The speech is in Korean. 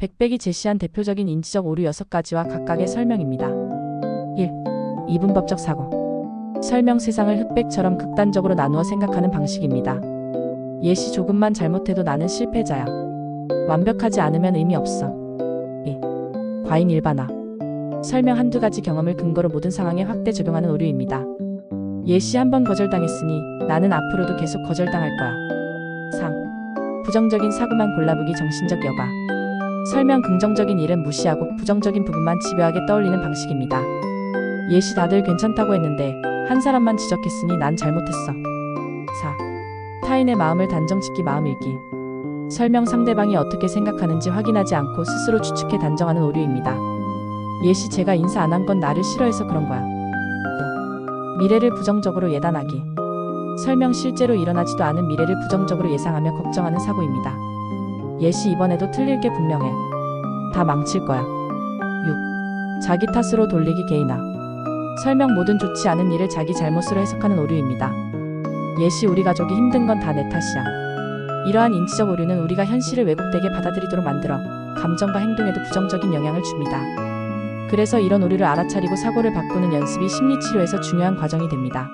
백백이 제시한 대표적인 인지적 오류 6가지와 각각의 설명입니다. 1. 이분법적 사고. 설명 세상을 흑백처럼 극단적으로 나누어 생각하는 방식입니다. 예시 조금만 잘못해도 나는 실패자야. 완벽하지 않으면 의미 없어. 2. 과잉 일반화. 설명 한두 가지 경험을 근거로 모든 상황에 확대 적용하는 오류입니다. 예시 한 번 거절당했으니 나는 앞으로도 계속 거절당할 거야. 3. 부정적인 사고만 골라보기 정신적 여과. 설명 긍정적인 일은 무시하고 부정적인 부분만 집요하게 떠올리는 방식입니다. 예시 다들 괜찮다고 했는데 한 사람만 지적했으니 난 잘못했어. 4. 타인의 마음을 단정 짓기 마음 읽기. 설명 상대방이 어떻게 생각하는지 확인하지 않고 스스로 추측해 단정하는 오류입니다. 예시 제가 인사 안 한 건 나를 싫어해서 그런 거야. 5. 미래를 부정적으로 예단하기. 설명 실제로 일어나지도 않은 미래를 부정적으로 예상하며 걱정하는 사고입니다. 예시 이번에도 틀릴 게 분명해. 다 망칠 거야. 6. 자기 탓으로 돌리기 개인화. 설명 모든 좋지 않은 일을 자기 잘못으로 해석하는 오류입니다. 예시 우리 가족이 힘든 건 다 내 탓이야. 이러한 인지적 오류는 우리가 현실을 왜곡되게 받아들이도록 만들어 감정과 행동에도 부정적인 영향을 줍니다. 그래서 이런 오류를 알아차리고 사고를 바꾸는 연습이 심리치료에서 중요한 과정이 됩니다.